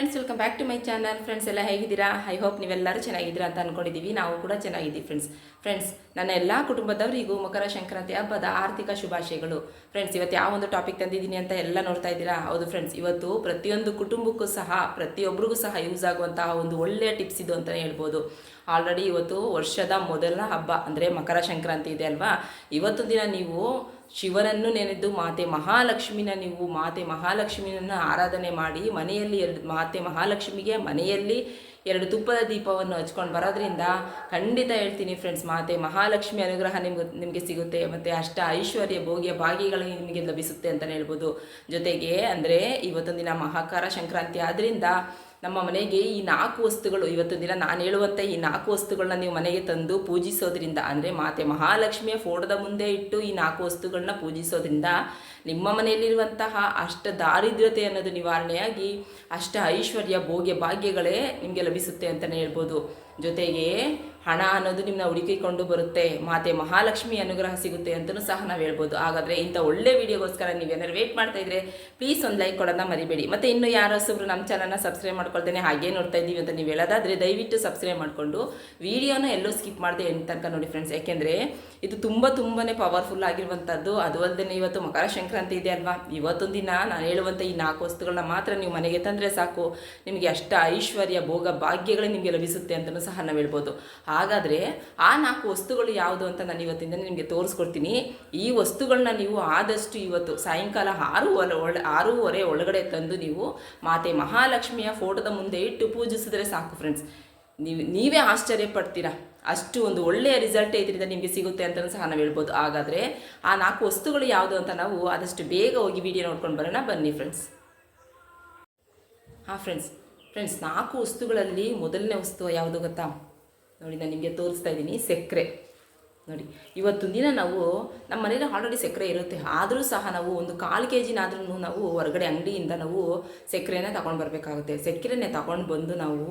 Friends welcome back to my channel friends ಎಲ್ಲ ಹೇಗಿದ್ದೀರಾ? I hope ನೀವೆಲ್ಲರೂ ಚೆನ್ನಾಗಿದ್ದೀರಾ ಅಂತ ಅಂದ್ಕೊಂಡಿದ್ದೀವಿ ನಾವು ಕೂಡ ಚೆನ್ನಾಗಿದ್ದೀವಿ ಫ್ರೆಂಡ್ಸ್ ಫ್ರೆಂಡ್ಸ್ ನನ್ನ ಎಲ್ಲ ಕುಟುಂಬದವರಿಗೂ ಮಕರ ಸಂಕ್ರಾಂತಿ ಹಬ್ಬದ ಆರ್ಥಿಕ ಶುಭಾಶಯಗಳು. ಫ್ರೆಂಡ್ಸ್ ಇವತ್ತು ಯಾವ ಒಂದು ಟಾಪಿಕ್ ತಂದಿದ್ದೀನಿ ಅಂತ ಎಲ್ಲ ನೋಡ್ತಾ ಇದ್ದೀರಾ? ಹೌದು ಫ್ರೆಂಡ್ಸ್ ಇವತ್ತು ಪ್ರತಿಯೊಂದು ಕುಟುಂಬಕ್ಕೂ ಸಹ ಪ್ರತಿಯೊಬ್ಬರಿಗೂ ಸಹ ಯೂಸ್ ಆಗುವಂತಹ ಒಂದು ಒಳ್ಳೆಯ ಟಿಪ್ಸ್ ಇದು ಅಂತಲೇ ಹೇಳ್ಬೋದು. ಆಲ್ರೆಡಿ ಇವತ್ತು ವರ್ಷದ ಮೊದಲ ಹಬ್ಬ, ಅಂದರೆ ಮಕರ ಸಂಕ್ರಾಂತಿ ಇದೆ ಅಲ್ವಾ? ಇವತ್ತು ದಿನ ನೀವು ಶಿವನನ್ನು ನೆನೆದು ಮಾತೆ ಮಹಾಲಕ್ಷ್ಮಿನ ನೀವು ಮಾತೆ ಮಹಾಲಕ್ಷ್ಮಿಯನ್ನು ಆರಾಧನೆ ಮಾಡಿ ಮನೆಯಲ್ಲಿ ಎರಡು ಮಾತೆ ಮಹಾಲಕ್ಷ್ಮಿಗೆ ಮನೆಯಲ್ಲಿ ಎರಡು ತುಪ್ಪದ ದೀಪವನ್ನು ಹಚ್ಕೊಂಡು ಬರೋದ್ರಿಂದ ಖಂಡಿತ ಹೇಳ್ತೀನಿ ಫ್ರೆಂಡ್ಸ್ ಮಾತೆ ಮಹಾಲಕ್ಷ್ಮಿ ಅನುಗ್ರಹ ನಿಮ್ಗೆ, ನಿಮಗೆ ಸಿಗುತ್ತೆ ಮತ್ತು ಅಷ್ಟ ಐಶ್ವರ್ಯ ಭೋಗ್ಯ ಭಾಗ್ಯಗಳು ನಿಮಗೆ ಲಭಿಸುತ್ತೆ ಅಂತಲೇ ಹೇಳ್ಬೋದು. ಜೊತೆಗೆ ಅಂದರೆ ಇವತ್ತೊಂದು ದಿನ ಮಹಾಕಾರ ಸಂಕ್ರಾಂತಿ ಆದ್ದರಿಂದ ನಮ್ಮ ಮನೆಗೆ ಈ ನಾಲ್ಕು ವಸ್ತುಗಳು ಇವತ್ತು ದಿನ ನಾನು ಹೇಳುವಂಥ ಈ ನಾಲ್ಕು ವಸ್ತುಗಳನ್ನ ನೀವು ಮನೆಗೆ ತಂದು ಪೂಜಿಸೋದ್ರಿಂದ, ಅಂದರೆ ಮಾತೆ ಮಹಾಲಕ್ಷ್ಮಿಯ ಫೋಟೋದ ಮುಂದೆ ಇಟ್ಟು ಈ ನಾಲ್ಕು ವಸ್ತುಗಳನ್ನ ಪೂಜಿಸೋದ್ರಿಂದ ನಿಮ್ಮ ಮನೆಯಲ್ಲಿರುವಂತಹ ಅಷ್ಟ ದಾರಿದ್ರ್ಯತೆ ಅನ್ನೋದು ನಿವಾರಣೆಯಾಗಿ ಅಷ್ಟ ಐಶ್ವರ್ಯ, ಭೋಗ್ಯ ಭಾಗ್ಯಗಳೇ ನಿಮಗೆ ಲಭಿಸುತ್ತೆ ಅಂತಲೇ ಹೇಳ್ಬೋದು. ಜೊತೆಗೆ ಹಣ ಅನ್ನೋದು ನಿಮ್ಮನ್ನ ಹುಡುಕಿಕೊಂಡು ಬರುತ್ತೆ, ಮಾತೆ ಮಹಾಲಕ್ಷ್ಮಿ ಅನುಗ್ರಹ ಸಿಗುತ್ತೆ ಅಂತಲೂ ಸಹ ನಾವು ಹೇಳ್ಬೋದು. ಹಾಗಾದರೆ ಇಂಥ ಒಳ್ಳೆ ವಿಡಿಯೋಗೋಸ್ಕರ ನೀವೇನಾದ್ರು ವೇಟ್ ಮಾಡ್ತಾ ಇದ್ರೆ ಪ್ಲೀಸ್ ಒಂದು ಲೈಕ್ ಕೊಡೋದನ್ನ ಮರಿಬೇಡಿ. ಮತ್ತು ಇನ್ನು ಯಾರೋ ಸುಬ್ರು ನಮ್ಮ ಚಾನಲ್ನ ಸಬ್ಸ್ಕ್ರೈಬ್ ಮಾಡ್ಕೊಳ್ತೇನೆ, ಹಾಗೆ ನೋಡ್ತಾ ಇದ್ದೀವಿ ಅಂತ ನೀವು ಹೇಳೋದಾದರೆ ದಯವಿಟ್ಟು ಸಬ್ಸ್ಕ್ರೈಬ್ ಮಾಡಿಕೊಂಡು ವಿಡಿಯೋನ ಎಲ್ಲೂ ಸ್ಕಿಪ್ ಮಾಡದೆ ಎಂಟು ತನಕ ನೋಡಿ ಫ್ರೆಂಡ್ಸ್ ಯಾಕೆಂದರೆ ಇದು ತುಂಬ ತುಂಬಾ ಪವರ್ಫುಲ್ ಆಗಿರುವಂಥದ್ದು ಅದು ಅಲ್ಲದೆ ಇವತ್ತು ಮಕರ ಸಂಕ್ರಾಂತಿ ಇದೆ ಅಲ್ವಾ? ಇವತ್ತೊಂದು ದಿನ ನಾನು ಹೇಳುವಂಥ ಈ ನಾಲ್ಕು ವಸ್ತುಗಳನ್ನ ಮಾತ್ರ ನೀವು ಮನೆಗೆ ತಂದರೆ ಸಾಕು. ನಿಮಗೆ ಅಷ್ಟ ಐಶ್ವರ್ಯ, ಭೋಗ, ಭಾಗ್ಯಗಳೇ ನಿಮಗೆ ಲಭಿಸುತ್ತೆ ಅಂತಲೂ ಸಹ ನಾವು ಹೇಳ್ಬೋದು. ಹಾಗಾದರೆ ಆ ನಾಲ್ಕು ವಸ್ತುಗಳು ಯಾವುದು ಅಂತ ನಾನು ಇವತ್ತಿಂದ ನಿಮಗೆ ತೋರಿಸ್ಕೊಡ್ತೀನಿ. ಈ ವಸ್ತುಗಳನ್ನ ನೀವು ಆದಷ್ಟು ಇವತ್ತು ಸಾಯಂಕಾಲ ಆರೂವರೆ ಒಳ ಆರೂವರೆ ಒಳಗಡೆ ತಂದು ನೀವು ಮಾತೆ ಮಹಾಲಕ್ಷ್ಮಿಯ ಫೋಟೋದ ಮುಂದೆ ಇಟ್ಟು ಪೂಜಿಸಿದ್ರೆ ಸಾಕು ಫ್ರೆಂಡ್ಸ್ ನೀವು, ನೀವೇ ಆಶ್ಚರ್ಯ ಪಡ್ತೀರಾ ಅಷ್ಟು ಒಂದು ಒಳ್ಳೆಯ ರಿಸಲ್ಟ್ ಇದರಿಂದ ನಿಮಗೆ ಸಿಗುತ್ತೆ ಅಂತ ಸಹ ನಾವು ಹೇಳ್ಬೋದು. ಹಾಗಾದರೆ ಆ ನಾಲ್ಕು ವಸ್ತುಗಳು ಯಾವುದು ಅಂತ ನಾವು ಆದಷ್ಟು ಬೇಗ ಹೋಗಿ ವಿಡಿಯೋ ನೋಡ್ಕೊಂಡು ಬರೋಣ. ಬನ್ನಿ ಫ್ರೆಂಡ್ಸ್ ಹಾಂ ಫ್ರೆಂಡ್ಸ್ ಫ್ರೆಂಡ್ಸ್ ನಾಲ್ಕು ವಸ್ತುಗಳಲ್ಲಿ ಮೊದಲನೇ ವಸ್ತು ಯಾವುದು ಗೊತ್ತಾ? ನೋಡಿ, ನಾನು ನಿಮಗೆ ತೋರಿಸ್ತಾ ಇದ್ದೀನಿ, ಸಕ್ಕರೆ. ನೋಡಿ ಇವತ್ತು ದಿನ ನಾವು ನಮ್ಮ ಮನೇಲಿ ಆಲ್ರೆಡಿ ಸಕ್ಕರೆ ಇರುತ್ತೆ. ಆದರೂ ಸಹ ನಾವು ಒಂದು ಕಾಲು ಕೆ ಜಿನಾದ್ರೂ ನಾವು ಹೊರಗಡೆ ಅಂಗಡಿಯಿಂದ ನಾವು ಸಕ್ಕರೆನೇ ತಗೊಂಡು ಬರಬೇಕಾಗುತ್ತೆ. ಸಕ್ಕರೆನೇ ತಗೊಂಡು ಬಂದು ನಾವು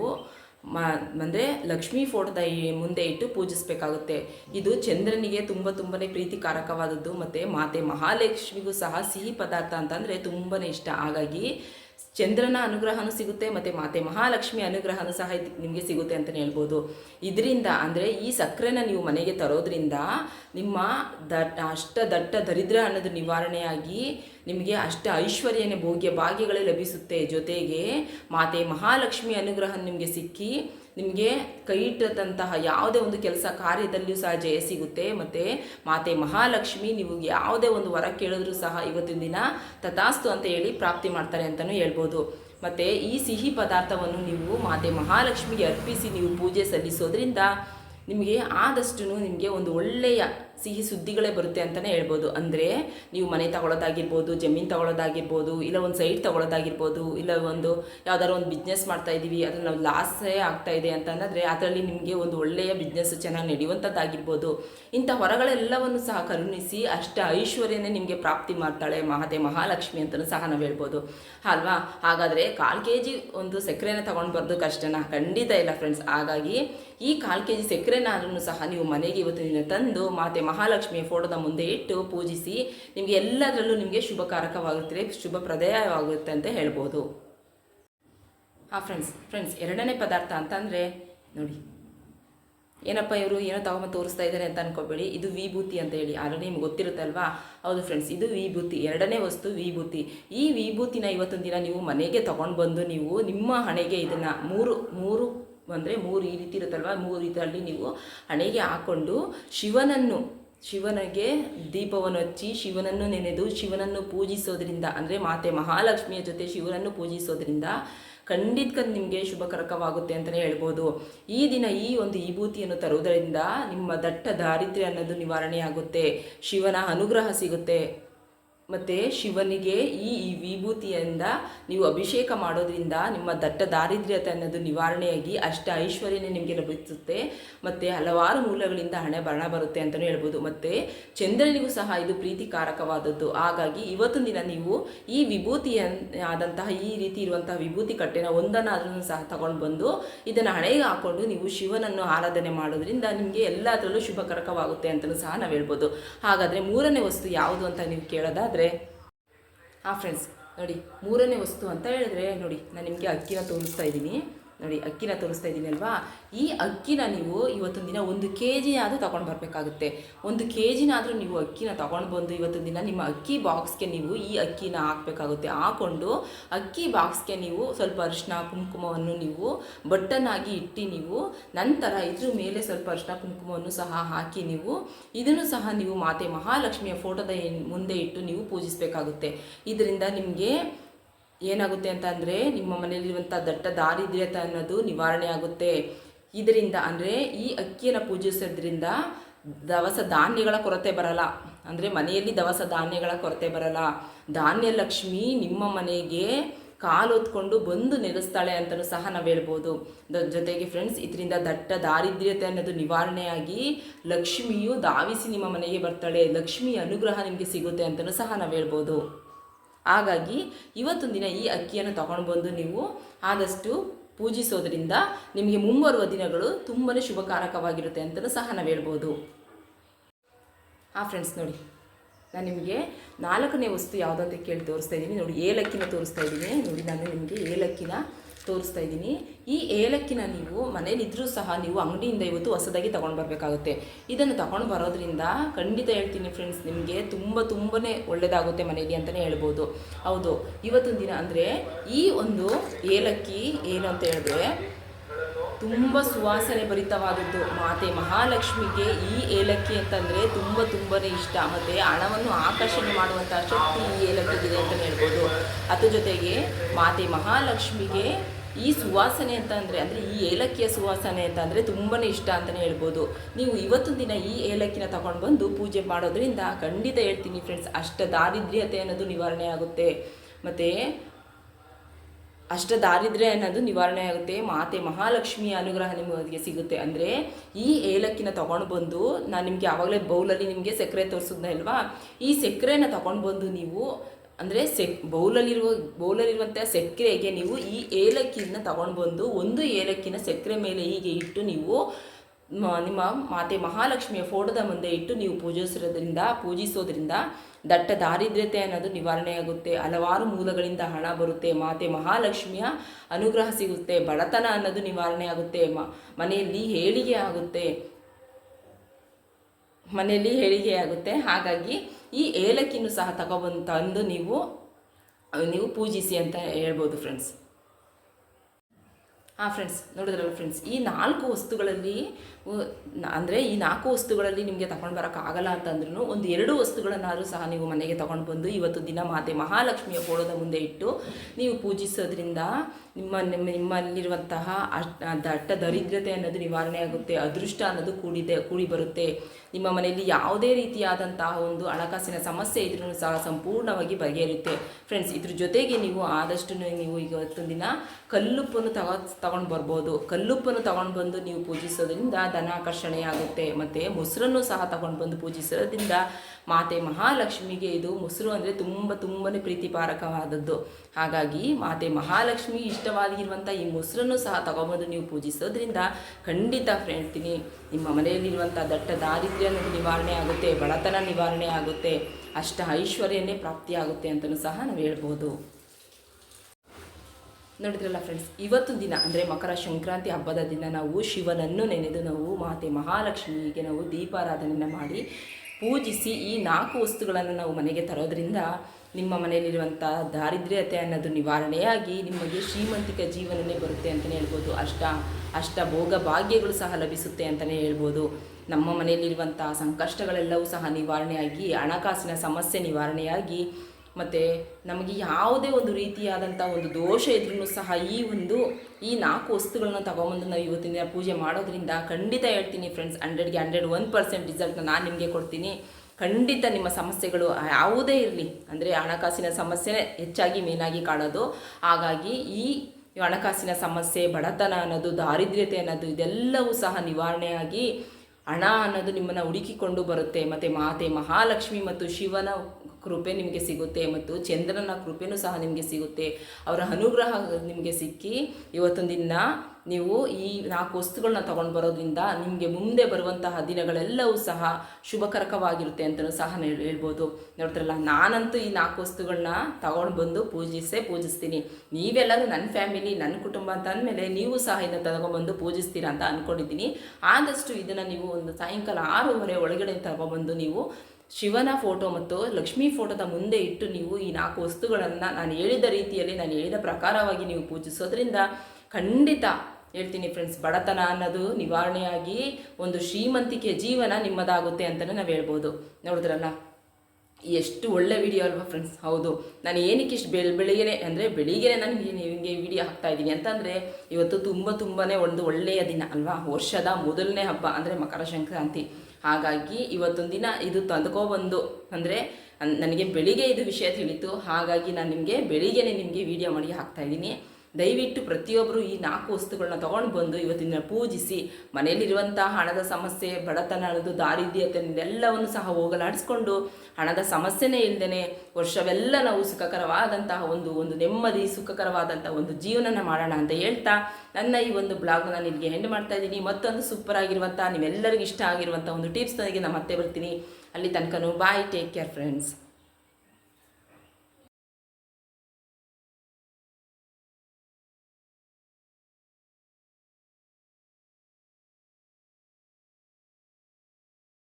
ಮ, ಅಂದರೆ ಲಕ್ಷ್ಮೀ ಫೋಟೋದ ಮುಂದೆ ಇಟ್ಟು ಪೂಜಿಸಬೇಕಾಗುತ್ತೆ. ಇದು ಚಂದ್ರನಿಗೆ ತುಂಬ ತುಂಬನೇ ಪ್ರೀತಿಕಾರಕವಾದದ್ದು ಮತ್ತು ಮಾತೆ ಮಹಾಲಕ್ಷ್ಮಿಗೂ ಸಹ ಸಿಹಿ ಪದಾರ್ಥ ಅಂತಂದರೆ ತುಂಬಾ ಇಷ್ಟ. ಹಾಗಾಗಿ ಚಂದ್ರನ ಅನುಗ್ರಹನೂ ಸಿಗುತ್ತೆ ಮತ್ತು ಮಾತೆ ಮಹಾಲಕ್ಷ್ಮಿ ಅನುಗ್ರಹನೂ ಸಹ ನಿಮಗೆ ಸಿಗುತ್ತೆ ಅಂತಲೇ ಹೇಳ್ಬೋದು. ಇದರಿಂದ ಅಂದರೆ ಈ ಸಕ್ಕರೆನ ನೀವು ಮನೆಗೆ ತರೋದ್ರಿಂದ ನಿಮ್ಮ ದಟ್ಟ ಅಷ್ಟ ದಟ್ಟ ದರಿದ್ರ ಅನ್ನೋದು ನಿವಾರಣೆಯಾಗಿ ನಿಮಗೆ ಅಷ್ಟ ಐಶ್ವರ್ಯನೇ ಭೋಗ್ಯ ಭಾಗ್ಯಗಳೇ ಲಭಿಸುತ್ತೆ. ಜೊತೆಗೆ ಮಾತೆ ಮಹಾಲಕ್ಷ್ಮಿ ಅನುಗ್ರಹ ನಿಮಗೆ ಸಿಕ್ಕಿ, ನಿಮಗೆ ಕೈ ಇಟ್ಟಂತಹ ಯಾವುದೇ ಒಂದು ಕೆಲಸ ಕಾರ್ಯದಲ್ಲಿಯೂ ಸಹ ಜಯ ಸಿಗುತ್ತೆ. ಮತ್ತು ಮಾತೆ ಮಹಾಲಕ್ಷ್ಮಿ ನೀವು ಯಾವುದೇ ಒಂದು ವರ ಕೇಳಿದ್ರೂ ಸಹ ಇವತ್ತಿನ ದಿನ ತಥಾಸ್ತು ಅಂತ ಹೇಳಿ ಪ್ರಾಪ್ತಿ ಮಾಡ್ತಾರೆ ಅಂತಲೂ ಹೇಳ್ಬೋದು. ಮತ್ತು ಈ ಸಿಹಿ ಪದಾರ್ಥವನ್ನು ನೀವು ಮಾತೆ ಮಹಾಲಕ್ಷ್ಮಿಗೆ ಅರ್ಪಿಸಿ ನೀವು ಪೂಜೆ ಸಲ್ಲಿಸೋದ್ರಿಂದ ನಿಮಗೆ ಆದಷ್ಟು ನಿಮಗೆ ಒಂದು ಒಳ್ಳೆಯ ಸಿಹಿ ಸುದ್ದಿಗಳೇ ಬರುತ್ತೆ ಅಂತಲೇ ಹೇಳ್ಬೋದು. ಅಂದರೆ ನೀವು ಮನೆ ತಗೊಳ್ಳೋದಾಗಿರ್ಬೋದು ಜಮೀನು ತಗೊಳ್ಳೋದಾಗಿರ್ಬೋದು ಇಲ್ಲ ಒಂದು ಸೈಟ್ ತಗೊಳ್ಳೋದಾಗಿರ್ಬೋದು ಇಲ್ಲ ಒಂದು ಯಾವ್ದಾದ್ರು ಒಂದು ಬಿಸ್ನೆಸ್ ಮಾಡ್ತಾ ಇದ್ದೀವಿ ಅದ್ರಲ್ಲಿ ನಾವು ಲಾಸೇ ಆಗ್ತಾ ಇದೆ ಅಂತ ಅನ್ನೋದ್ರೆ ಅದರಲ್ಲಿ ನಿಮಗೆ ಒಂದು ಒಳ್ಳೆಯ ಬಿಸ್ನೆಸ್ ಚೆನ್ನಾಗಿ ನಡೆಯುವಂಥದ್ದಾಗಿರ್ಬೋದು ಇಂಥ ಹೊರಗಳೆಲ್ಲವನ್ನು ಸಹ ಕರುಣಿಸಿ ಅಷ್ಟ ಐಶ್ವರ್ಯನೇ ನಿಮಗೆ ಪ್ರಾಪ್ತಿ ಮಾಡ್ತಾಳೆ ಮಹಾದೆ ಮಹಾಲಕ್ಷ್ಮಿ ಅಂತಲೂ ಸಹ ನಾವು ಹೇಳ್ಬೋದು. ಅಲ್ವಾ? ಹಾಗಾದರೆ ಕಾಲು ಕೆ ಜಿ ಒಂದು ಸಕ್ಕರೆನ ತಗೊಂಡು ಬರೋದು ಕಷ್ಟನಾ? ಖಂಡಿತ ಇಲ್ಲ ಫ್ರೆಂಡ್ಸ್ ಹಾಗಾಗಿ ಈ ಕಾಲು ಕೆ ಜಿ ಸಕ್ಕರೆನಾದ್ರೂ ಸಹ ನೀವು ಮನೆಗೆ ಇವತ್ತಿನ ತಂದು ಮಾತೆ ಮಹಾಲಕ್ಷ್ಮಿಯ ಫೋಟೋದ ಮುಂದೆ ಇಟ್ಟು ಪೂಜಿಸಿ ನಿಮಗೆ ಎಲ್ಲದರಲ್ಲೂ ನಿಮಗೆ ಶುಭಕಾರಕವಾಗುತ್ತೆ ಶುಭಪ್ರದಾಯವಾಗುತ್ತೆ ಅಂತ ಹೇಳ್ಬೋದು. ಹಾಂ ಫ್ರೆಂಡ್ಸ್ ಫ್ರೆಂಡ್ಸ್ ಎರಡನೇ ಪದಾರ್ಥ ಅಂತಂದರೆ ನೋಡಿ, ಏನಪ್ಪ ಇವರು ಏನೋ ತಗೊಂಬಂದು ತೋರಿಸ್ತಾ ಇದ್ದಾರೆ ಅಂತ ಅನ್ಕೋಬೇಡಿ, ಇದು ವಿಭೂತಿ ಅಂತ ಹೇಳಿ. ಆಲ್ರೆಡಿ ನಿಮ್ಗೆ ಗೊತ್ತಿರುತ್ತಲ್ವಾ? ಹೌದು ಫ್ರೆಂಡ್ಸ್ ಇದು ವಿಭೂತಿ, ಎರಡನೇ ವಸ್ತು ವಿಭೂತಿ. ಈ ವಿಭೂತಿನ ಇವತ್ತೊಂದು ದಿನ ನೀವು ಮನೆಗೆ ತಗೊಂಡು ಬಂದು ನೀವು ನಿಮ್ಮ ಹಣೆಗೆ ಇದನ್ನು ಮೂರು ಮೂರು ಅಂದರೆ ಮೂರು ಈ ರೀತಿ ಇರುತ್ತಲ್ವ? ಮೂರು ರೀತಿಯಲ್ಲಿ ನೀವು ಹಣೆಗೆ ಹಾಕ್ಕೊಂಡು ಶಿವನನ್ನು ಶಿವನಿಗೆ ದೀಪವನ್ನು ಹಚ್ಚಿ ಶಿವನನ್ನು ನೆನೆದು ಶಿವನನ್ನು ಪೂಜಿಸೋದ್ರಿಂದ, ಅಂದರೆ ಮಾತೆ ಮಹಾಲಕ್ಷ್ಮಿಯ ಜೊತೆ ಶಿವನನ್ನು ಪೂಜಿಸೋದ್ರಿಂದ ಖಂಡಿತ ನಿಮಗೆ ಶುಭಕರಕವಾಗುತ್ತೆ ಅಂತಲೇ ಹೇಳ್ಬೋದು. ಈ ದಿನ ಈ ಒಂದು ವಿಭೂತಿಯನ್ನು ತರುವುದರಿಂದ ನಿಮ್ಮ ದಟ್ಟ ದಾರಿದ್ರ್ಯ ಅನ್ನೋದು ನಿವಾರಣೆಯಾಗುತ್ತೆ. ಶಿವನ ಅನುಗ್ರಹ ಸಿಗುತ್ತೆ. ಮತ್ತು ಶಿವನಿಗೆ ಈ ವಿಭೂತಿಯಿಂದ ನೀವು ಅಭಿಷೇಕ ಮಾಡೋದ್ರಿಂದ ನಿಮ್ಮ ದಟ್ಟ ದಾರಿದ್ರ್ಯತೆ ಅನ್ನೋದು ನಿವಾರಣೆಯಾಗಿ ಅಷ್ಟ ಐಶ್ವರ್ಯನೇ ನಿಮಗೆ ಲಭಿಸುತ್ತೆ. ಮತ್ತು ಹಲವಾರು ಮೂಲಗಳಿಂದ ಹಣೆ ಬರಣ ಬರುತ್ತೆ ಅಂತಲೂ ಹೇಳ್ಬೋದು. ಮತ್ತು ಚಂದ್ರನಿಗೂ ಸಹ ಇದು ಪ್ರೀತಿಕಾರಕವಾದದ್ದು. ಹಾಗಾಗಿ ಇವತ್ತು ದಿನ ನೀವು ಈ ವಿಭೂತಿಯ ಆದಂತಹ ಈ ರೀತಿ ಇರುವಂತಹ ವಿಭೂತಿ ಕಟ್ಟೆನ ಒಂದನ್ನಾದ್ರೂ ಸಹ ತಗೊಂಡು ಬಂದು ಇದನ್ನು ಹಣೆಗೆ ಹಾಕ್ಕೊಂಡು ನೀವು ಶಿವನನ್ನು ಆರಾಧನೆ ಮಾಡೋದ್ರಿಂದ ನಿಮಗೆ ಎಲ್ಲದರಲ್ಲೂ ಶುಭಕರಕವಾಗುತ್ತೆ ಅಂತಲೂ ಸಹ ನಾವು ಹೇಳ್ಬೋದು. ಹಾಗಾದರೆ ಮೂರನೇ ವಸ್ತು ಯಾವುದು ಅಂತ ನೀವು ಕೇಳೋದಾದರೆ ಹಾಂ ಫ್ರೆಂಡ್ಸ್ ನೋಡಿ ಮೂರನೇ ವಸ್ತು ಅಂತ ಹೇಳಿದ್ರೆ ನೋಡಿ ನಾನು ನಿಮಗೆ ಅಕ್ಕಿನ ತೋರಿಸ್ತಾ ಇದ್ದೀನಿ. ನೋಡಿ, ಅಕ್ಕಿನ ತೋರಿಸ್ತಾ ಇದ್ದೀನಿ ಅಲ್ವಾ? ಈ ಅಕ್ಕಿನ ನೀವು ಇವತ್ತೊಂದು ದಿನ ಒಂದು ಕೆ ಜಿ ಆದರೂ ತೊಗೊಂಡು ಬರಬೇಕಾಗುತ್ತೆ. ಒಂದು ಕೆ ಜಿನಾದರೂ ನೀವು ಅಕ್ಕಿನ ತೊಗೊಂಡು ಬಂದು ಇವತ್ತೊಂದು ದಿನ ನಿಮ್ಮ ಅಕ್ಕಿ ಬಾಕ್ಸ್ಗೆ ನೀವು ಈ ಅಕ್ಕಿನ ಹಾಕಬೇಕಾಗುತ್ತೆ. ಹಾಕೊಂಡು ಅಕ್ಕಿ ಬಾಕ್ಸ್ಗೆ ನೀವು ಸ್ವಲ್ಪ ಅರಿಶಿನ, ಕುಂಕುಮವನ್ನು ನೀವು ಬಟ್ಟನಾಗಿ ಇಟ್ಟು ನೀವು ನಂತರ ಇದ್ರ ಮೇಲೆ ಸ್ವಲ್ಪ ಅರಿಶಿನ, ಕುಂಕುಮವನ್ನು ಸಹ ಹಾಕಿ ನೀವು ಇದನ್ನು ಸಹ ನೀವು ಮಾತೆ ಮಹಾಲಕ್ಷ್ಮಿಯ ಫೋಟೋದ ಮುಂದೆ ಇಟ್ಟು ನೀವು ಪೂಜಿಸಬೇಕಾಗುತ್ತೆ. ಇದರಿಂದ ನಿಮಗೆ ಏನಾಗುತ್ತೆ ಅಂತ ಅಂದರೆ ನಿಮ್ಮ ಮನೆಯಲ್ಲಿರುವಂಥ ದಟ್ಟ ದಾರಿದ್ರ್ಯತ ಅನ್ನೋದು ನಿವಾರಣೆ ಆಗುತ್ತೆ. ಇದರಿಂದ ಅಂದರೆ ಈ ಅಕ್ಕಿಯನ್ನು ಪೂಜಿಸೋದ್ರಿಂದ ದವಸ ಧಾನ್ಯಗಳ ಕೊರತೆ ಬರಲ್ಲ. ಅಂದರೆ ಮನೆಯಲ್ಲಿ ದವಸ ಧಾನ್ಯಗಳ ಕೊರತೆ ಬರಲ್ಲ. ಧಾನ್ಯ ಲಕ್ಷ್ಮಿ ನಿಮ್ಮ ಮನೆಗೆ ಕಾಲು ಹೊತ್ಕೊಂಡು ಬಂದು ನೆಲೆಸ್ತಾಳೆ ಅಂತಲೂ ಸಹ ನಾವು ಹೇಳ್ಬೋದು. ಜೊತೆಗೆ ಫ್ರೆಂಡ್ಸ್ ಇದರಿಂದ ದಟ್ಟ ದಾರಿದ್ರ್ಯತೆ ಅನ್ನೋದು ನಿವಾರಣೆಯಾಗಿ ಲಕ್ಷ್ಮಿಯು ಧಾವಿಸಿ ನಿಮ್ಮ ಮನೆಗೆ ಬರ್ತಾಳೆ. ಲಕ್ಷ್ಮಿ ಅನುಗ್ರಹ ನಿಮಗೆ ಸಿಗುತ್ತೆ ಅಂತಲೂ ಸಹ ನಾವು ಹೇಳ್ಬೋದು. ಹಾಗಾಗಿ ಇವತ್ತೊಂದು ದಿನ ಈ ಅಕ್ಕಿಯನ್ನು ತಗೊಂಡು ಬಂದು ನೀವು ಆದಷ್ಟು ಪೂಜಿಸೋದ್ರಿಂದ ನಿಮಗೆ ಮುಂಬರುವ ದಿನಗಳು ತುಂಬಾ ಶುಭಕಾರಕವಾಗಿರುತ್ತೆ ಅಂತಲೂ ಸಹ ನಾವು ಹೇಳ್ಬೋದು. ಹಾಂ ಫ್ರೆಂಡ್ಸ್ ನೋಡಿ. ನಾನು ನಿಮಗೆ ನಾಲ್ಕನೇ ವಸ್ತು ಯಾವುದಂತ ಕೇಳಿ ತೋರಿಸ್ತಾ ಇದ್ದೀನಿ. ನೋಡಿ, ಏಲಕ್ಕಿನ ತೋರಿಸ್ತಾ ಇದ್ದೀನಿ. ನೋಡಿ, ನಾನು ನಿಮಗೆ ಏಲಕ್ಕಿನ ತೋರಿಸ್ತಾ ಇದ್ದೀನಿ. ಈ ಏಲಕ್ಕಿನ ನೀವು ಮನೇಲಿದ್ದರೂ ಸಹ ನೀವು ಅಂಗಡಿಯಿಂದ ಇವತ್ತು ಹೊಸದಾಗಿ ತೊಗೊಂಡು ಬರಬೇಕಾಗುತ್ತೆ. ಇದನ್ನು ತಗೊಂಡು ಬರೋದ್ರಿಂದ ಖಂಡಿತ ಹೇಳ್ತೀನಿ ಫ್ರೆಂಡ್ಸ್ ನಿಮಗೆ ತುಂಬ ತುಂಬನೇ ಒಳ್ಳೆಯದಾಗುತ್ತೆ ಮನೆಗೆ ಅಂತಲೇ ಹೇಳ್ಬೋದು. ಹೌದು, ಇವತ್ತಿನ ದಿನ ಅಂದರೆ ಈ ಒಂದು ಏಲಕ್ಕಿ ಏನು ಅಂತ ಹೇಳಿದ್ರೆ ತುಂಬ ಸುವಾಸನೆ ಭರಿತವಾದದ್ದು. ಮಾತೆ ಮಹಾಲಕ್ಷ್ಮಿಗೆ ಈ ಏಲಕ್ಕಿ ಅಂತಂದರೆ ತುಂಬ ತುಂಬನೇ ಇಷ್ಟ. ಮತ್ತು ಹಣವನ್ನು ಆಕರ್ಷಣೆ ಮಾಡುವಂಥ ಶಕ್ತಿ ಈ ಏಲಕ್ಕಿಗಿದೆ ಅಂತಲೇ ಹೇಳ್ಬೋದು. ಅದ್ರ ಜೊತೆಗೆ ಮಾತೆ ಮಹಾಲಕ್ಷ್ಮಿಗೆ ಈ ಸುವಾಸನೆ ಅಂತ ಅಂದರೆ ಅಂದರೆ ಈ ಏಲಕ್ಕಿಯ ಸುವಾಸನೆ ಅಂತ ಅಂದರೆ ತುಂಬಾ ಇಷ್ಟ ಅಂತಲೇ ಹೇಳ್ಬೋದು. ನೀವು ಇವತ್ತು ದಿನ ಈ ಏಲಕ್ಕಿನ ತಗೊಂಡು ಬಂದು ಪೂಜೆ ಮಾಡೋದ್ರಿಂದ ಖಂಡಿತ ಹೇಳ್ತೀನಿ ಫ್ರೆಂಡ್ಸ್ ಅಷ್ಟ ದಾರಿದ್ರ್ಯತೆ ಅನ್ನೋದು ನಿವಾರಣೆ ಆಗುತ್ತೆ. ಮತ್ತು ಅಷ್ಟ ದಾರಿದ್ರ್ಯ ಅನ್ನೋದು ನಿವಾರಣೆ ಆಗುತ್ತೆ. ಮಾತೆ ಮಹಾಲಕ್ಷ್ಮಿಯ ಅನುಗ್ರಹ ನಿಮಗೆ ಸಿಗುತ್ತೆ. ಅಂದರೆ ಈ ಏಲಕ್ಕಿನ ತಗೊಂಡು ಬಂದು ನಾನು ನಿಮಗೆ ಆವಾಗಲೇ ಬೌಲಲ್ಲಿ ನಿಮಗೆ ಸಕ್ಕರೆ ತೋರಿಸಿದ್ನ ಅಲ್ವಾ? ಈ ಸಕ್ಕರೆನ ತಗೊಂಡು ಬಂದು ನೀವು ಅಂದರೆ ಸೆಕ್, ಬೌಲಲ್ಲಿರುವ ಬೌಲಲ್ಲಿರುವಂಥ ಸಕ್ಕರೆಗೆ ನೀವು ಈ ಏಲಕ್ಕಿನ ತಗೊಂಡು ಬಂದು ಒಂದು ಏಲಕ್ಕಿನ ಸಕ್ಕರೆ ಮೇಲೆ ಹೀಗೆ ಇಟ್ಟು ನೀವು ನಿಮ್ಮ ಮಾತೆ ಮಹಾಲಕ್ಷ್ಮಿಯ ಫೋಟೋದ ಮುಂದೆ ಇಟ್ಟು ನೀವು ಪೂಜಿಸೋದ್ರಿಂದ ಪೂಜಿಸೋದ್ರಿಂದ ದಟ್ಟ ದಾರಿದ್ರ್ಯತೆ ಅನ್ನೋದು ನಿವಾರಣೆಯಾಗುತ್ತೆ ಹಲವಾರು ಮೂಲಗಳಿಂದ ಹಣ ಬರುತ್ತೆ. ಮಾತೆ ಮಹಾಲಕ್ಷ್ಮಿಯ ಅನುಗ್ರಹ ಸಿಗುತ್ತೆ. ಬಡತನ ಅನ್ನೋದು ನಿವಾರಣೆ ಆಗುತ್ತೆ. ಮ, ಮನೆಯಲ್ಲಿ ಹೇಳಿಗೆ ಆಗುತ್ತೆ. ಮನೆಯಲ್ಲಿ ಹೇಳಿಗೆ ಆಗುತ್ತೆ. ಹಾಗಾಗಿ ಈ ಏಲಕ್ಕಿನೂ ಸಹ ತಗೊಬಂದು ತಂದು ನೀವು ನೀವು ಪೂಜಿಸಿ ಅಂತ ಹೇಳ್ಬೋದು ಫ್ರೆಂಡ್ಸ್ ಹಾಂ ಫ್ರೆಂಡ್ಸ್ ನೋಡಿದ್ರಲ್ಲ ಫ್ರೆಂಡ್ಸ್ ಈ ನಾಲ್ಕು ವಸ್ತುಗಳಲ್ಲಿ ಅಂದರೆ ಈ ನಾಲ್ಕು ವಸ್ತುಗಳಲ್ಲಿ ನಿಮಗೆ ತಗೊಂಡು ಬರೋಕ್ಕಾಗಲ್ಲ ಅಂತಂದ್ರೂ ಒಂದು ಎರಡು ವಸ್ತುಗಳನ್ನಾದರೂ ಸಹ ನೀವು ಮನೆಗೆ ತಗೊಂಡು ಬಂದು ಇವತ್ತು ದಿನ ಮಾತೆ ಮಹಾಲಕ್ಷ್ಮಿಯ ಕೋಳದ ಮುಂದೆ ಇಟ್ಟು ನೀವು ಪೂಜಿಸೋದ್ರಿಂದ ನಿಮ್ಮ ನಿಮ್ಮ ನಿಮ್ಮಲ್ಲಿರುವಂತಹ ದಟ್ಟ ದರಿದ್ರತೆ ಅನ್ನೋದು ನಿವಾರಣೆ ಆಗುತ್ತೆ, ಅದೃಷ್ಟ ಅನ್ನೋದು ಕೂಡಿದೆ, ಕೂಡಿ ಬರುತ್ತೆ. ನಿಮ್ಮ ಮನೆಯಲ್ಲಿ ಯಾವುದೇ ರೀತಿಯಾದಂತಹ ಒಂದು ಹಣಕಾಸಿನ ಸಮಸ್ಯೆ ಇದ್ರೂ ಸಹ ಸಂಪೂರ್ಣವಾಗಿ ಬಗೆಹರಿಯುತ್ತೆ. ಫ್ರೆಂಡ್ಸ್ ಇದ್ರ ಜೊತೆಗೆ ನೀವು ಆದಷ್ಟು ನೀವು ಇವತ್ತು ದಿನ ಕಲ್ಲುಪ್ಪನ್ನು ತಗೋ ತಗೊಂಡು ಬರ್ಬೋದು. ಕಲ್ಲುಪ್ಪನ್ನು ತಗೊಂಡು ಬಂದು ನೀವು ಪೂಜಿಸೋದ್ರಿಂದ ಧನಾಕರ್ಷಣೆ ಆಗುತ್ತೆ ಮತ್ತು ಮೊಸರನ್ನು ಸಹ ತಗೊಂಡು ಬಂದು ಪೂಜಿಸೋದ್ರಿಂದ ಮಾತೆ ಮಹಾಲಕ್ಷ್ಮಿಗೆ ಇದು ಮೊಸರು ಅಂದರೆ ತುಂಬ ತುಂಬಾ ಪ್ರೀತಿಪಾರಕವಾದದ್ದು. ಹಾಗಾಗಿ ಮಾತೆ ಮಹಾಲಕ್ಷ್ಮಿ ಇಷ್ಟವಾಗಿರುವಂಥ ಈ ಮೊಸರನ್ನು ಸಹ ತಗೊಂಬಂದು ನೀವು ಪೂಜಿಸೋದ್ರಿಂದ ಖಂಡಿತ ಹೇಳ್ತೀನಿ, ನಿಮ್ಮ ಮನೆಯಲ್ಲಿರುವಂಥ ದಟ್ಟ ದಾರಿದ್ರ್ಯ ನಿವಾರಣೆ ಆಗುತ್ತೆ, ಬಡತನ ನಿವಾರಣೆ ಆಗುತ್ತೆ, ಅಷ್ಟ ಐಶ್ವರ್ಯನೇ ಪ್ರಾಪ್ತಿಯಾಗುತ್ತೆ ಅಂತಲೂ ಸಹ ನಾವು ಹೇಳ್ಬೋದು. ನೋಡಿದ್ರಲ್ಲ ಫ್ರೆಂಡ್ಸ್ ಇವತ್ತು ದಿನ ಅಂದರೆ ಮಕರ ಸಂಕ್ರಾಂತಿ ಹಬ್ಬದ ದಿನ ನಾವು ಶಿವನನ್ನು ನೆನೆದು ನಾವು ಮಾತೆ ಮಹಾಲಕ್ಷ್ಮಿಗೆ ನಾವು ದೀಪಾರಾಧನೆಯನ್ನು ಮಾಡಿ ಪೂಜಿಸಿ ಈ ನಾಲ್ಕು ವಸ್ತುಗಳನ್ನು ನಾವು ಮನೆಗೆ ತರೋದ್ರಿಂದ ನಿಮ್ಮ ಮನೆಯಲ್ಲಿರುವಂಥ ದಾರಿದ್ರ್ಯತೆ ಅನ್ನೋದು ನಿವಾರಣೆಯಾಗಿ ನಿಮಗೆ ಶ್ರೀಮಂತಿಕ ಜೀವನನೇ ಬರುತ್ತೆ ಅಂತಲೇ ಹೇಳ್ಬೋದು. ಅಷ್ಟ ಅಷ್ಟ ಭೋಗ ಭಾಗ್ಯಗಳು ಸಹ ಲಭಿಸುತ್ತೆ ಅಂತಲೇ ಹೇಳ್ಬೋದು. ನಮ್ಮ ಮನೆಯಲ್ಲಿರುವಂಥ ಸಂಕಷ್ಟಗಳೆಲ್ಲವೂ ಸಹ ನಿವಾರಣೆಯಾಗಿ, ಹಣಕಾಸಿನ ಸಮಸ್ಯೆ ನಿವಾರಣೆಯಾಗಿ ಮತ್ತು ನಮಗೆ ಯಾವುದೇ ಒಂದು ರೀತಿಯಾದಂಥ ಒಂದು ದೋಷ ಇದ್ರೂ ಸಹ ಈ ಒಂದು ಈ ನಾಲ್ಕು ವಸ್ತುಗಳನ್ನ ತಗೊಂಬಂದು ನಾವು ಇವತ್ತಿನ ದಿನ ಪೂಜೆ ಮಾಡೋದ್ರಿಂದ ಖಂಡಿತ ಹೇಳ್ತೀನಿ ಫ್ರೆಂಡ್ಸ್ ಹಂಡ್ರೆಡ್ಗೆ ಹಂಡ್ರೆಡ್ ಒನ್ ಪರ್ಸೆಂಟ್ ರಿಸಲ್ಟ್ನ ನಾನು ನಿಮಗೆ ಕೊಡ್ತೀನಿ. ಖಂಡಿತ ನಿಮ್ಮ ಸಮಸ್ಯೆಗಳು ಯಾವುದೇ ಇರಲಿ, ಅಂದರೆ ಹಣಕಾಸಿನ ಸಮಸ್ಯೆನೇ ಹೆಚ್ಚಾಗಿ ಮೇನಾಗಿ ಕಾಣೋದು. ಹಾಗಾಗಿ ಈ ಹಣಕಾಸಿನ ಸಮಸ್ಯೆ, ಬಡತನ ಅನ್ನೋದು, ದಾರಿದ್ರ್ಯತೆ ಅನ್ನೋದು, ಇದೆಲ್ಲವೂ ಸಹ ನಿವಾರಣೆಯಾಗಿ ಹಣ ಅನ್ನೋದು ನಿಮ್ಮನ್ನು ಹುಡುಕಿಕೊಂಡು ಬರುತ್ತೆ, ಮತ್ತು ಮಾತೆ ಮಹಾಲಕ್ಷ್ಮಿ ಮತ್ತು ಶಿವನ ಕೃಪೆ ನಿಮಗೆ ಸಿಗುತ್ತೆ, ಮತ್ತು ಚಂದ್ರನ ಕೃಪೆನೂ ಸಹ ನಿಮಗೆ ಸಿಗುತ್ತೆ. ಅವರ ಅನುಗ್ರಹ ನಿಮಗೆ ಸಿಕ್ಕಿ ಇವತ್ತೊಂದು ದಿನ ನೀವು ಈ ನಾಲ್ಕು ವಸ್ತುಗಳನ್ನ ತಗೊಂಡು ಬರೋದ್ರಿಂದ ನಿಮಗೆ ಮುಂದೆ ಬರುವಂತಹ ದಿನಗಳೆಲ್ಲವೂ ಸಹ ಶುಭಕರಕವಾಗಿರುತ್ತೆ ಅಂತಲೂ ಸಹ ಹೇಳ್- ಹೇಳ್ಬೋದು. ನೋಡ್ತಾರಲ್ಲ ನಾನಂತೂ ಈ ನಾಲ್ಕು ವಸ್ತುಗಳನ್ನ ತಗೊಂಡು ಬಂದು ಪೂಜಿಸೇ ಪೂಜಿಸ್ತೀನಿ. ನೀವೆಲ್ಲರೂ ನನ್ನ ಫ್ಯಾಮಿಲಿ ನನ್ನ ಕುಟುಂಬ ಅಂತ ಅಂದಮೇಲೆ ನೀವು ಸಹ ಇದನ್ನು ತಗೊಂಡ್ಬಂದು ಪೂಜಿಸ್ತೀರಾ ಅಂತ ಅಂದ್ಕೊಂಡಿದ್ದೀನಿ ಆದಷ್ಟು ಇದನ್ನು ನೀವು ಒಂದು ಸಾಯಂಕಾಲ ಆರೂವರೆ ಒಳಗಡೆ ತಗೊಂಡ್ಬಂದು ನೀವು ಶಿವನ ಫೋಟೋ ಮತ್ತು ಲಕ್ಷ್ಮೀ ಫೋಟೋದ ಮುಂದೆ ಇಟ್ಟು ನೀವು ಈ ನಾಲ್ಕು ವಸ್ತುಗಳನ್ನು ನಾನು ಹೇಳಿದ ರೀತಿಯಲ್ಲಿ, ನಾನು ಹೇಳಿದ ಪ್ರಕಾರವಾಗಿ ನೀವು ಪೂಜಿಸೋದ್ರಿಂದ ಖಂಡಿತ ಹೇಳ್ತೀನಿ ಫ್ರೆಂಡ್ಸ್ ಬಡತನ ಅನ್ನೋದು ನಿವಾರಣೆಯಾಗಿ ಒಂದು ಶ್ರೀಮಂತಿಕೆ ಜೀವನ ನಿಮ್ಮದಾಗುತ್ತೆ ಅಂತಲೇ ನಾವು ಹೇಳ್ಬೋದು. ನೋಡಿದ್ರಲ್ಲ? ಎಷ್ಟು ಒಳ್ಳೆ ವಿಡಿಯೋ ಅಲ್ವಾ ಫ್ರೆಂಡ್ಸ್ ಹೌದು. ನಾನು ಏನಕ್ಕೆ ಇಷ್ಟು ಬೆಳ್ ಬೆಳಿಗ್ಗೆ ಅಂದರೆ ಬೆಳಿಗ್ಗೆ ನಾನು ನಿಮಗೆ ವಿಡಿಯೋ ಹಾಕ್ತಾ ಇದ್ದೀನಿ. ಅಂತಂದರೆ ಇವತ್ತು ತುಂಬ ತುಂಬಾ ಒಂದು ಒಳ್ಳೆಯ ದಿನ ಅಲ್ವಾ? ವರ್ಷದ ಮೊದಲನೇ ಹಬ್ಬ ಅಂದರೆ ಮಕರ ಸಂಕ್ರಾಂತಿ. ಹಾಗಾಗಿ ಇವತ್ತೊಂದು ದಿನ ಇದು ತಂದ್ಕೊಬಂದು ಅಂದರೆ ನನಗೆ ಬೆಳಿಗ್ಗೆ ಇದು ವಿಷಯ ತಿಳಿತು. ಹಾಗಾಗಿ ನಾನು ನಿಮಗೆ ಬೆಳಿಗ್ಗೆ ನಿಮಗೆ ವಿಡಿಯೋ ಮಾಡಿ ಹಾಕ್ತಾ ಇದ್ದೀನಿ. ದಯವಿಟ್ಟು ಪ್ರತಿಯೊಬ್ಬರು ಈ ನಾಲ್ಕು ವಸ್ತುಗಳನ್ನ ತಗೊಂಡು ಬಂದು ಇವತ್ತಿನ ಪೂಜಿಸಿ, ಮನೆಯಲ್ಲಿರುವಂತಹ ಹಣದ ಸಮಸ್ಯೆ ಬಡತನ ದಾರಿದ್ರ್ಯತೆ ಎಲ್ಲವನ್ನು ಸಹ ಹೋಗಲಾಡಿಸ್ಕೊಂಡು ಹಣದ ಸಮಸ್ಯೆನೇ ಇಲ್ಲದೇ ವರ್ಷವೆಲ್ಲ ನಾವು ಸುಖಕರವಾದಂತಹ ಒಂದು ಒಂದು ನೆಮ್ಮದಿ ಸುಖಕರವಾದಂತಹ ಒಂದು ಜೀವನನ ಮಾಡೋಣ ಅಂತ ಹೇಳ್ತಾ ನನ್ನ ಈ ಒಂದು ಬ್ಲಾಗ್ನ ನಾನು ನಿಮಗೆ ಹೆಂಡ್ ಮಾಡ್ತಾ ಇದ್ದೀನಿ. ಮತ್ತೊಂದು ಸೂಪರ್ ಆಗಿರುವಂಥ ನಿಮ್ಮೆಲ್ಲರಿಗೂ ಇಷ್ಟ ಆಗಿರುವಂಥ ಒಂದು ಟಿಪ್ಸ್ನೊಂದಿಗೆ ನಾನು ಮತ್ತೆ ಬರ್ತೀನಿ. ಅಲ್ಲಿ ತನಕನೂ ಬಾಯ್ ಟೇಕ್ ಕೇರ್ ಫ್ರೆಂಡ್ಸ್